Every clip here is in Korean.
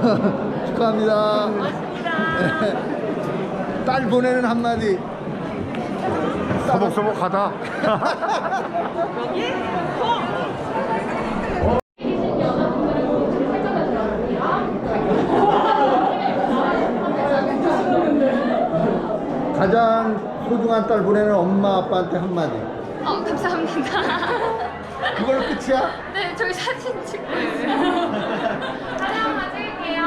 축하합니다. 고마워. 축하합니다. 딸 보내는 한마디. 서복서복하다. 가장 소중한 딸 보내는 엄마 아빠한테 한마디. 어, 감사합니다. 그걸로 끝이야? 네, 저희 사진 찍고 있어요. 한번 찍을게요.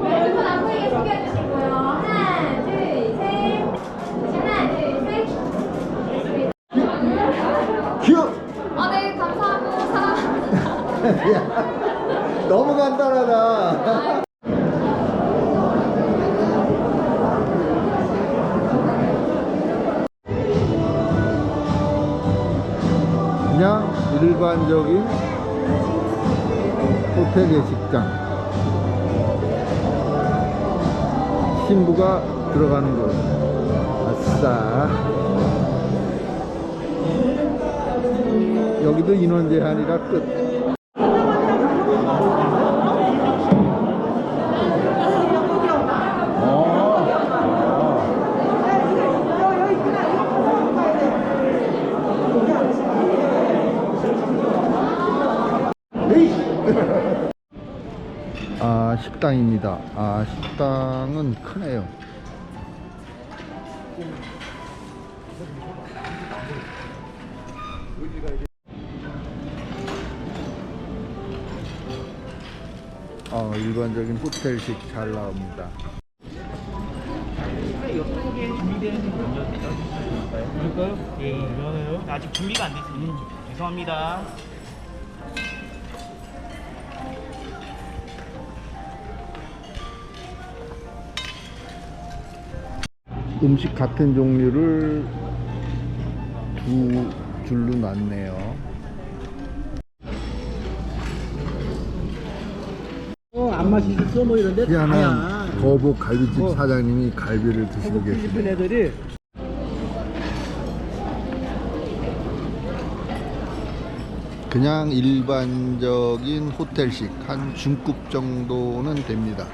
얼굴 안 보이게 숙여주시고요. 하나, 둘, 셋. 하나, 둘, 셋. 큐! 아, 네, 감사하고 사랑합니다. 야, 너무 간단하다. 그냥 일반적인 호텔 예식장. 신부가 들어가는 곳. 아싸. 여기도 인원 제한이라 끝. 아 식당입니다. 아 식당은 크네요. 어 일반적인 호텔식 잘 나옵니다. 준비되는? 예, 미안해요. 아직 준비가 안돼 있습니다. 죄송합니다. 음식 같은 종류를 두 줄로 놨네요. 안 마시겠어 뭐 이런데 희한한. 거북 갈비집 어. 사장님이 갈비를 드시고 계십니다. 애들이 그냥 일반적인 호텔식 한 중급 정도는 됩니다.